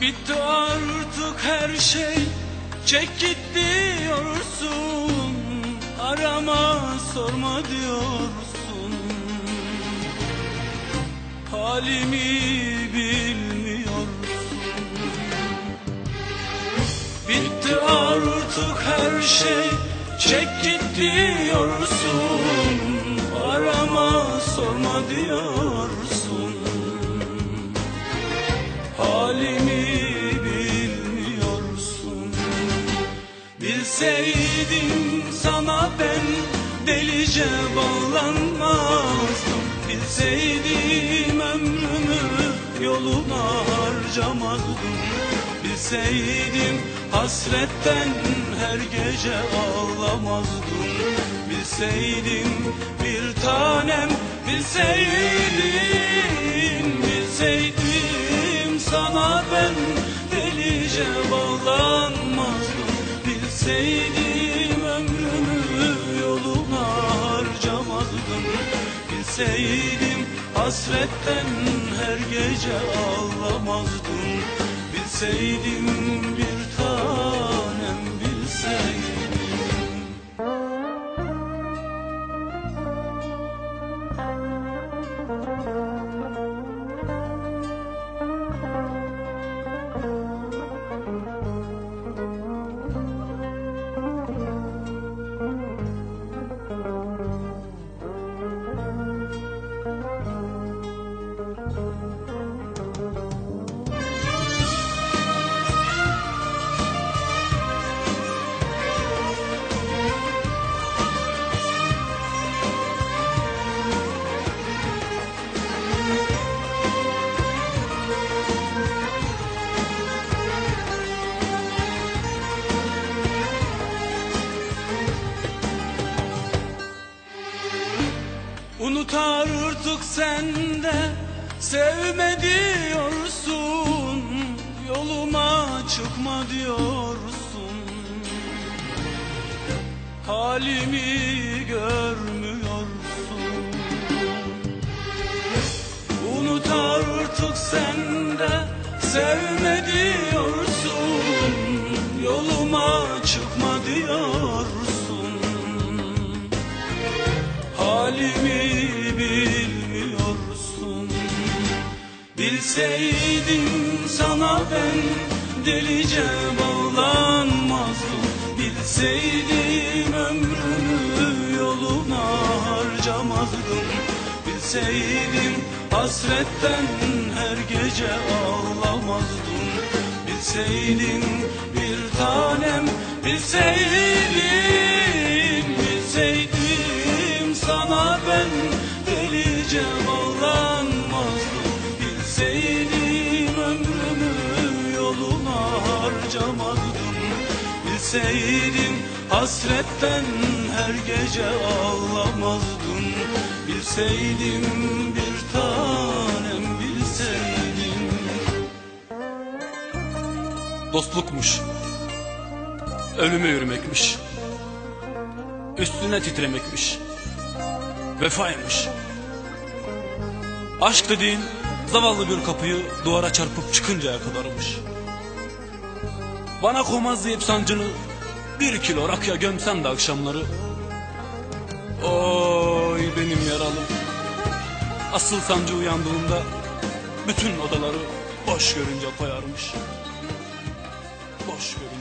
Bitti artık her şey. Çek git diyorsun. Arama sorma diyorsun. Halimi bilmiyorsun. Bitti artık her şey. Çek git diyorsun. Arama sorma diyorsun delice bağlanmazdım. Bilseydim ömrümü yoluna harcamazdım. Bilseydim hasretten her gece ağlamazdım. Bilseydim bir tanem bilseydim Bilseydim sana ben delice bağlanmazdım. Bilseydim Bilseydim hasretten her gece ağlamazdım Bilseydim Unut artık sen de sevme diyorsun Yoluma çıkma diyorsun. Halimi görmüyorsun. Unut artık sen de sevme diyorsun Yoluma çıkma diyorsun. Halimi bilmiyorsun. Bilseydim sana ben delice bağlanmazdım. Bilseydim ömrümü yoluna harcamazdım. Bilseydim hasretten her gece ağlamazdım. Bilseydim bir tanem Bilseydim yoluna harcamazdım Bilseydim hasretten her gece ağlamazdım Bilseydim bir tanem bilseydim Dostlukmuş. Ölüme yürümekmiş. Üstüne titremekmiş. Vefaymış. Aşk dediğin zavallı bir kapıyı duvara çarpıp çıkıncaya kadarmış. Bana komaz deyip sancını bir kilo rakıya gömsem de akşamları. Oy benim yaralım. Asıl sancı uyandığında bütün odaları boş görünce koyarmış. Boş görünce